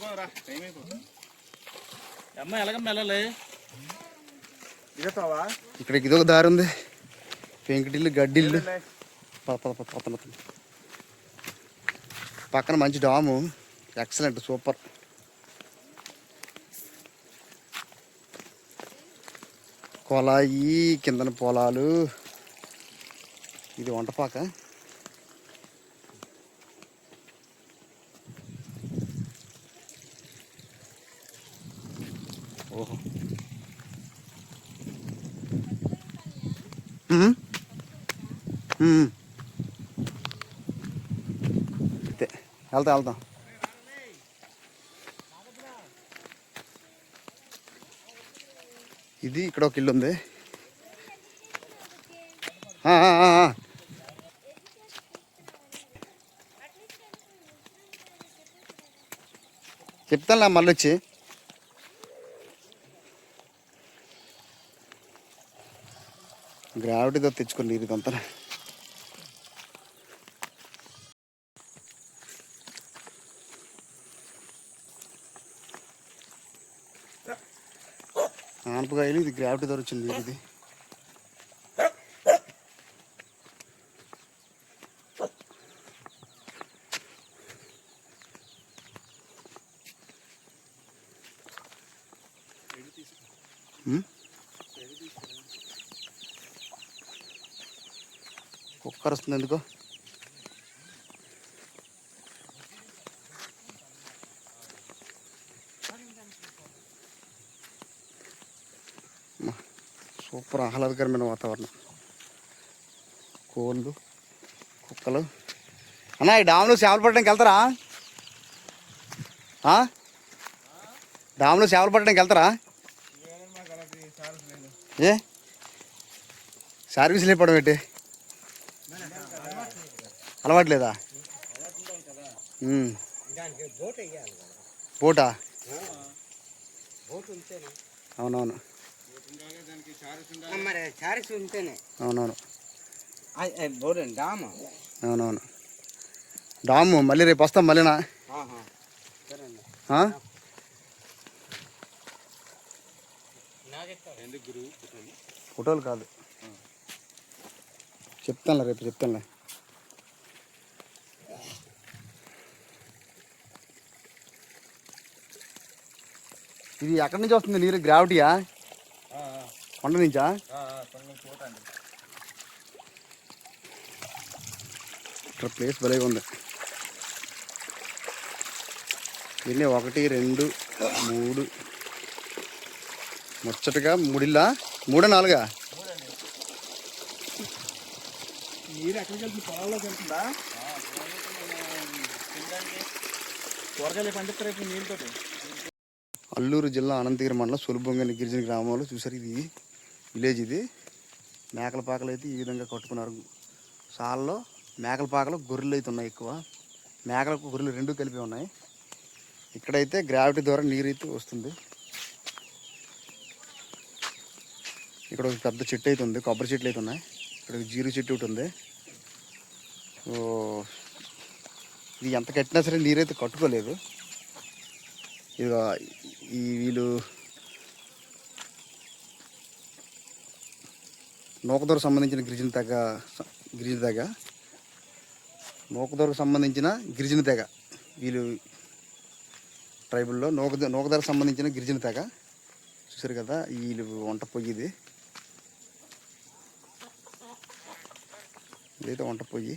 వెళ్ళిపోరా time అయిపోతుంది. అమ్మ ఎలాగమ్మ వెళ్ళాలి? దిగుతావా ఇక్కడ ఇదొక దారి ఉంది. పెంకుటిల్లు గడ్డిల్లు. పక్కన మంచి డాము. ఎక్సలెంట్ సూపర్ కొలాయి కిందన పొలాలు. ఇది వంటపాక ఓహో అంతే వెళ్తా వెళ్తాం ఇది ఇక్కడ ఒక ఇల్లు ఉంది. చెప్తానులే మళ్ళీ వచ్చి గ్రావిటీతో తెచ్చుకుని నీరు ఇదంతా ఆనపకాయలు ఇది గ్రావిటీ గ్రావిటీతో వచ్చింది నీరు ఇది Hmm? కుక్కర్ వస్తుంది ఎందుకో? సూపర్ ఆహ్లాదకరమైన వాతావరణం. కోళ్ళు కుక్కలు. అన్నా ఈ డామ్లో చేపలు పట్టడానికి వెళ్తారా? ఆ? డామ్లో చేపలు పట్టడానికి వెళ్తారా? ఏ? సర్వీస్ లేపడం ఏంటి? అలవాట్లేదా. బోటా? అవునవును. అవునవును. అవునవును. డాము మళ్ళీ రేపు వస్తాం మళ్ళీనా? ఫోటోలు కాదు. చెప్తానులే రేపు చెప్తానులే. ఇది ఎక్కడి నుంచి వస్తుంది నీరు? గ్రావిటీయా? కొండ నుంచా? ఇక్కడ ప్లేస్ భలేగా ఉంది. ఎన్ని ఒకటి రెండు మూడు. ముచ్చటగా మూడిల్లా? మూడా నాలుగా? నీరు ఎక్కడికి వెళ్తుంది? పొలాల్లోకి వెళ్తుందా? కూరగాయలు పండిస్తారు రేపు నీళ్ళతోటి. అల్లూరు జిల్లా అనంతగిరి మండలం సులభంగా గిరిజన గ్రామంలో చూసారు ఇది విలేజ్ ఇది. మేకల పాకలు అయితే ఈ విధంగా కట్టుకున్నారు. సాల్లో మేకల పాకలు గొర్రెలు అయితే ఉన్నాయి ఎక్కువ. మేకలకు గొర్రెలు రెండు కలిపి ఉన్నాయి. ఇక్కడైతే గ్రావిటీ ద్వారా నీరు అయితే వస్తుంది. ఇక్కడ ఒక పెద్ద చెట్టు అయితే ఉంది. కొబ్బరి చెట్లు అయితే ఉన్నాయి. ఇక్కడ ఒక జీరు చెట్టు ఒకటి ఉంది. ఇది ఎంత కట్టినా సరే నీరైతే కట్టుకోలేదు. ఇక ఈ వీళ్ళు నూకదొరకు సంబంధించిన గిరిజన తెగ గిరిజన తెగ. నూకదొరకు సంబంధించిన గిరిజన తెగ. వీళ్ళు ట్రైబుల్లో నూక నూకదొరకు సంబంధించిన గిరిజన తెగ. చూసారు కదా వీళ్ళు వంట పొయ్యి ఇది. ఇదైతే వంట పొయ్యి.